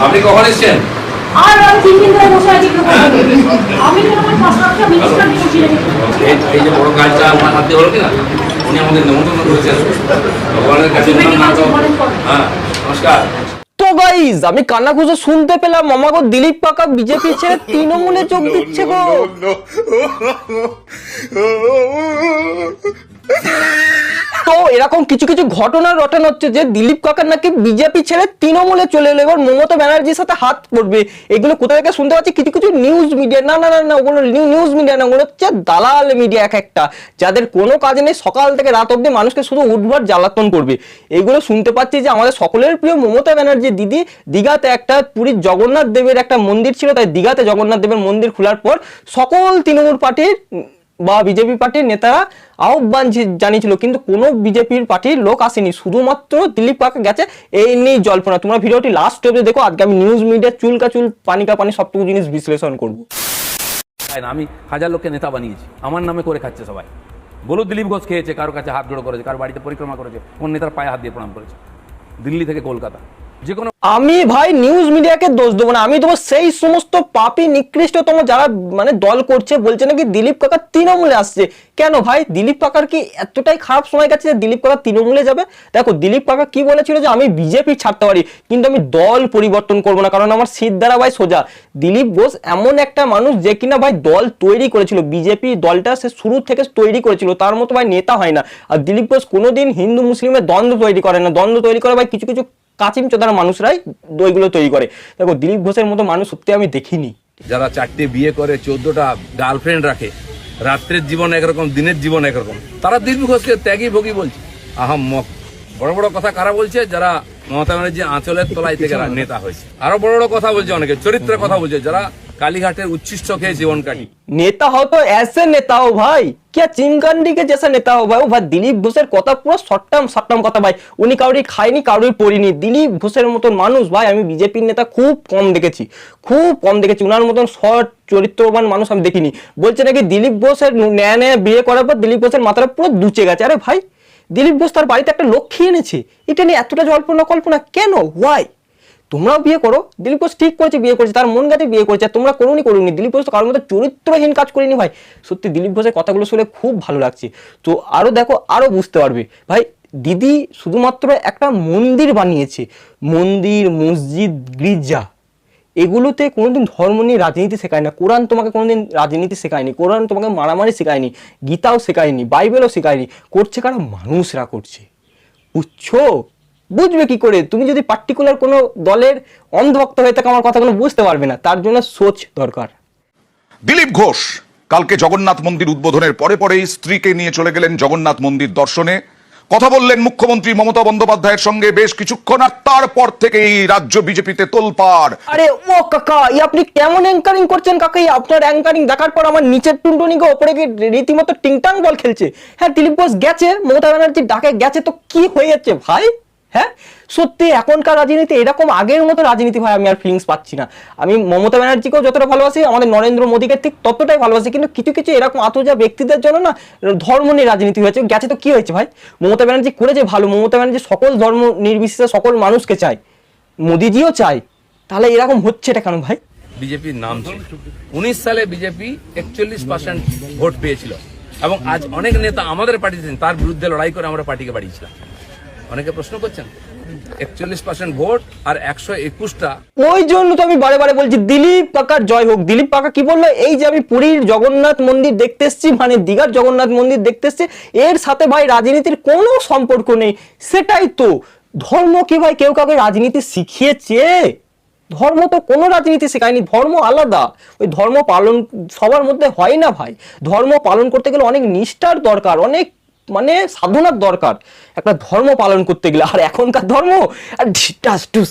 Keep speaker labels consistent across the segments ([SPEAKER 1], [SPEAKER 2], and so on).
[SPEAKER 1] আপনি কখন এসছেন
[SPEAKER 2] আর আমি তিন দিন ধরে বসে আছি একটু কথা বলি। আমি তো আমার পাঁচ মিনিস্টার দিয়ে বসিয়ে
[SPEAKER 1] এই এই যে বড় কাজটা আপনার হাতে হলো কিনা উনি আমাদের নেমন্তন্ন করেছেন ভগবানের কাছে
[SPEAKER 2] ঠিক
[SPEAKER 1] ওনার নাম
[SPEAKER 2] আছে,
[SPEAKER 1] তো-
[SPEAKER 2] বলেন, বলেন।
[SPEAKER 1] হ্যাঁ নমস্কার
[SPEAKER 3] তো গাইজ আমি কান্না খুঁজে শুনতে পেলাম মামাগো দিলীপ পাকা বিজেপি ছেড়ে তৃণমূলে যোগ দিচ্ছে গো তো এরকম কিছু কিছু ঘটনা রটানো হচ্ছে যে দিলীপ কাকার নাকি বিজেপি ছেড়ে তৃণমূলে চলে এলো এবার মমতা ব্যানার্জির সাথে হাত পড়বে এগুলো কোথা থেকে শুনতে পাচ্ছি? কিছু কিছু নিউজ মিডিয়া না না না না, ওগুলো নিউজ মিডিয়া না, ওগুলো হচ্ছে দালাল মিডিয়া এক একটা, যাদের কোনো কাজ নেই, সকাল থেকে রাত অব্দি মানুষকে শুধু উঠবার জ্বালাতন করবে। এগুলো শুনতে পাচ্ছি যে আমাদের সকলের প্রিয় মমতা ব্যানার্জি দিদি, দীঘাতে একটা পুরীর জগন্নাথ দেবের একটা মন্দির ছিল, তাই দীঘাতে জগন্নাথ দেবের মন্দির খোলার পর সকল তৃণমূল পার্টির বা বিজেপি পার্টির নেতারা আহ্বান জানিয়েছিল, কিন্তু কোনো বিজেপির পার্টির লোক আসেনি। শুধুমাত্র দিলীপ কাকা গেছে, এই নিয়ে জল্পনা। তোমরা ভিডিওটি লাস্ট অব্দি দেখো, আজকে আমি নিউজ মিডিয়া চুলকা চুল পানিকা পানি সবটুকু জিনিস বিশ্লেষণ করব।
[SPEAKER 1] আমি হাজার লোককে নেতা বানিয়েছি। আমার নামে করে খাচ্ছে সবাই। বলো দিলীপ ঘোষ খেয়েছে, কারও কাছে হাত জোড়ো করেছে, কারও বাড়িতে পরিক্রমা করেছে, কোন নেতার পায়ে হাত দিয়ে প্রণাম করেছে। দিল্লি থেকে কলকাতা। যে কোনো
[SPEAKER 3] আমি ভাই নিউজ মিডিয়াকে দোষ দেবো না। আমি দেবো সেই সমস্ত পাপি, নিকৃষ্টতম যারা মানে দল করছে, বলছে নাকি দিলীপ কাকা তৃণমূলে আসছে। কেন ভাই? দিলীপ কাকার কি এতটাই খারাপ সময় গেছে যে দিলীপ কাকা তৃণমূলে যাবে? দেখো, দিলীপ কাকা কি বলেছিল যে আমি বিজেপি ছাড়তে পারি, কিন্তু আমি দল পরিবর্তন করব না, কারণ আমার সিট দ্বারা ভাই সোজা। দিলীপ ঘোষ এমন একটা মানুষ যে কিনা ভাই দল তৈরি করেছিল, বিজেপি দলটা সে শুরু থেকে তৈরি করেছিল, তার মতো ভাই নেতা হয় না। আর দিলীপ ঘোষ কোনোদিন হিন্দু মুসলিমের দ্বন্দ্ব তৈরি করে না। দ্বন্দ্ব তৈরি করে ভাই কিছু কিছু কাচিম চোদার মানুষরাই দইগুলো তৈরি করে। দেখো দিলীপ ঘোষের মতো মানুষ সত্যি আমি দেখিনি।
[SPEAKER 1] যারা চারটে বিয়ে করে চোদ্দটা গার্লফ্রেন্ড রাখে রাত্রের জীবন একরকম দিনের জীবন একরকম তারা দিলীপ ঘোষকে ত্যাগই ভোগী বলছে। আহম মক। বড় বড় কথা কারা বলছে? যারা মমতা ব্যানার্জি আঁচলের তলায় থেকে নেতা হয়েছে। আরও বড় বড় কথা বলছে অনেকে চরিত্রের কথা বলছে। যারা কালীঘাটের উচ্ছিষ্ট খেয়ে জীবন কাটি
[SPEAKER 3] नेता हो तो ऐसे नेता हो भाई क्या चिमकांडी के जैसा नेता हो भाई ও ভাই দিলীপ ঘোষের কথা পুরো সট্টাম সট্টাম কথা ভাই উনি কাউরি খায়নি কাউরি পড়িনি দিলীপ ঘোষের মতন মানুষ ভাই আমি বিজেপির নেতা খুব কম দেখেছি খুব কম দেখেছি উনার মতন সৎ চরিত্রবান মানুষ আমি দেখিনি বলছে নাকি দিলীপ ঘোষের ন্যায় ন্যায় বিয়ে করার পর দিলীপ ঘোষের মাথাটা পুরো দুচে গেছে আরে ভাই দিলীপ ঘোষ তার বাড়িতে একটা লক্ষ্মী এনেছে এটা নিয়ে এতটা জল্পনা কল্পনা কেন ওয়াই তোমরাও বিয়ে করো। দিলীপ ঘোষ ঠিক করেছে বিয়ে করেছে, তার মন গেছে বিয়ে করেছে তোমরা করোনি করোনি। দিলীপ ঘোষ তো কারোর মধ্যে চরিত্রহীন কাজ করিনি ভাই। সত্যি দিলীপ ঘোষের কথাগুলো শুনে খুব ভালো লাগছে। তো আরও দেখো আরও বুঝতে পারবে। ভাই, দিদি শুধুমাত্র একটা মন্দির বানিয়েছে। মন্দির, মসজিদ, গির্জা। এগুলোতে কোনোদিন ধর্ম নিয়ে রাজনীতি শেখায় না। কোরআন তোমাকে কোনোদিন রাজনীতি শেখায়নি। কোরআন তোমাকে মারামারি শেখায়নি। গীতাও শেখায়নি। বাইবেলও শেখায়নি। করছে কারা? মানুষরা করছে। বুঝছ? বুঝবে কি করে? তুমি যদি পার্টিকুলার কোনো দলের অন্ধভক্ত হয়ে থাকে আমার কথাগুলো বুঝতে পারবে না। তার জন্য সোচ দরকার।
[SPEAKER 4] দিলীপ ঘোষ কালকে জগন্নাথ মন্দির উদ্বোধনের পরে পরেই স্ত্রীকে নিয়ে চলে গেলেন জগন্নাথ মন্দির দর্শনে। কথা বললেন মুখ্যমন্ত্রী মমতা বন্দ্যোপাধ্যায়ের সঙ্গে বেশ কিছুক্ষণ আর তারপর থেকেই রাজ্য বিজেপিতে তোলপাড়।
[SPEAKER 3] আরে ও কাকা ই আপনি কেমন অ্যাঙ্কারিং করছেন কাকা? এই আপনার অ্যাঙ্কারিং দেখার পর আমার নিচের টুনটুনিকে ওপরে গিয়ে রীতিমতো টিংটাং বল খেলছে। হ্যাঁ দিলীপ ঘোষ গেছে মমতা ব্যানার্জি ডাকে গেছে তো কি হয়ে যাচ্ছে ভাই? হ্যাঁ? সত্যি, এখনকার রাজনীতি এরকম আগের মতো রাজনীতি ভাই আমি আর ফিলিংস পাচ্ছি না। আমি মমতা ব্যানার্জিকেও যতটা ভালোবাসি, আমাদের নরেন্দ্র মোদীকে ঠিক ততটাই ভালোবাসি, কিন্তু কিছু কিছু এরকম আতজা ব্যক্তিদের জন্য না ধর্ম নিয়ে রাজনীতি হয়েছে। গেছে তো কি হয়েছে ভাই? মমতা ব্যানার্জি করেছে ভালো। মমতা ব্যানার্জি সকল ধর্ম নির্বিশেষে সকল মানুষকে চায়। মোদিজিও চায়। তাহলে এরকম হচ্ছে এটা কেন ভাই?
[SPEAKER 1] বিজেপির নাম ছিল। উনিশ সালে বিজেপি একচল্লিশ পার্সেন্ট ভোট পেয়েছিল। এবং আজ অনেক নেতা আমাদের পার্টিতে তার বিরুদ্ধে লড়াই করে আমরা পার্টিকে বাড়িয়েছিলাম। অনেকে প্রশ্ন করছেন, একচল্লিশ পার্সেন্ট ভোট আর একশো একুশটা।
[SPEAKER 3] ওই জন্য তো আমি বারে বারে বলছি, দিলীপ কাকার জয় হোক। দিলীপ কাকা কি বলল? এই যে আমি পুরীর জগন্নাথ মন্দির দেখতে এসেছি মানে দীঘার জগন্নাথ মন্দির দেখতে এসেছি, এর সাথে ভাই রাজনীতির কোনো সম্পর্ক নেই। সেটাই তো। ধর্ম কি ভাই? কেউ কাউকে রাজনীতি শিখিয়েছে? ধর্ম তো কোনো রাজনীতি শেখায়নি, ধর্ম আলাদা। ওই ধর্ম পালন সবার মধ্যে হয় না ভাই। ধর্ম পালন করতে গেলে অনেক নিষ্ঠার দরকার, অনেক মানে সাধনার দরকার। একটা ধর্ম পালন করতে গেলে, আর এখনকার ধর্ম, আর ঢিটাস টুস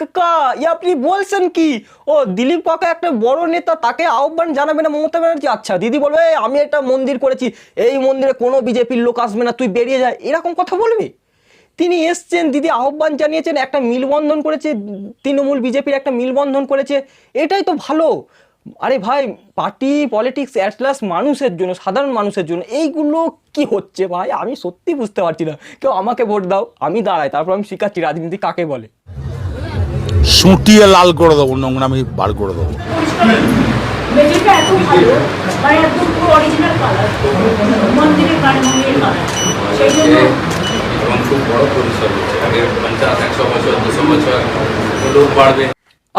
[SPEAKER 3] কাকা আপনি বলছেন কি? ও, দিলীপ কাকা একটা বড় নেতা, তাকে আহ্বান জানাবে না মমতা ব্যানার্জি? আচ্ছা দিদি বলবে আমি একটা মন্দির করেছি, এই মন্দিরে কোনো বিজেপির লোক আসবে না, তুই বেরিয়ে যা। এরকম কথা বলবে? তিনি এসছেন, দিদি আহ্বান জানিয়েছেন, একটা মিলবন্ধন করেছে, তৃণমূল বিজেপির একটা মিলবন্ধন করেছে। এটাই তো ভালো। আরে ভাই পার্টি পলিটিক্স অ্যাটলাস মানুষের জন্য সাধারণ মানুষের জন্য এইগুলো কি হচ্ছে ভাই? আমি সত্যি বুঝতে পারছি না। কেউ আমাকে ভোট দাও আমি দাঁড়াই তারপর আমি শিখাচ্ছি রাজনীতি কাকে বলে।
[SPEAKER 5] সুটিয়ে লাল করে দেবো নোংরামি বার করে দেবো।
[SPEAKER 1] এবং খুব বড় পরিসর হচ্ছে। আগে পঞ্চাশ একশো বছর দুশো বছর লোক বাড়বে।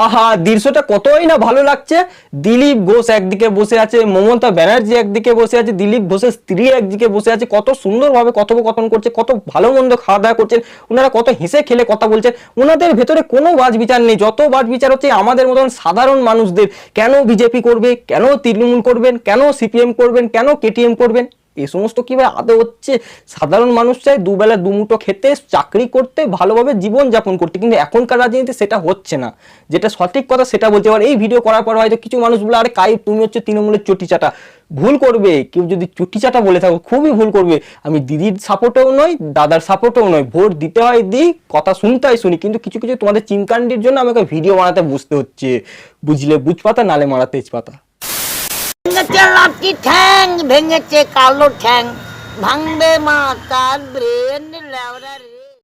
[SPEAKER 3] আহা, দৃশ্যটা কতই না ভালো লাগছে। দিলীপ ঘোষ একদিকে বসে আছে, মমতা ব্যানার্জি একদিকে বসে আছে, দিলীপ ঘোষের স্ত্রী একদিকে বসে আছে, কত সুন্দরভাবে কথোপকথন করছে, কত ভালো মন্দ খাওয়া দাওয়া করছেন, ওনারা কত হেসে খেলে কথা বলছেন। ওনাদের ভেতরে কোনো বাজ বিচার নেই, যত বাজ বিচার হচ্ছে, আমাদের মতন সাধারণ মানুষদের। কেন বিজেপি করবে, কেন তৃণমূল করবেন, কেন সিপিএম করবেন, কেন কেটিএম করবেন? এই সমস্ত কি ভাই আদৌ হচ্ছে সাধারণ মানুষ চায় দুবেলা দুমুটো খেতে, চাকরি করতে, ভালোভাবে জীবন যাপন করতে? কিন্তু এখনকার রাজনীতিতে সেটা হচ্ছে না। যেটা সঠিক কথা সেটা বলতে পারে এই ভিডিও করার পর হয়তো কিছু মানুষ বলে, আরে কাই তুমি হচ্ছে তৃণমূলের চটি চাটা ভুল করবে। কেউ যদি চটি চাটা বলে থাকো, খুবই ভুল করবে। আমি দিদির সাপোর্টেও নয় দাদার সাপোর্টেও নয় ভোট দিতে হয় দিই কথা শুনতে হয় শুনি। কিন্তু কিছু কিছু তোমাদের চিমকান্ডির জন্য আমাকে ভিডিও বানাতে বুঝতে হচ্ছে। বুঝলে? বুঝ পাতা নালে মারা তেজপাতা।
[SPEAKER 6] ভেঙেছে লাঠি ঠ্যাং ভেঙেছে কালো ঠ্যাং ভাঙবে মা তার ব্রেন লেওরা রে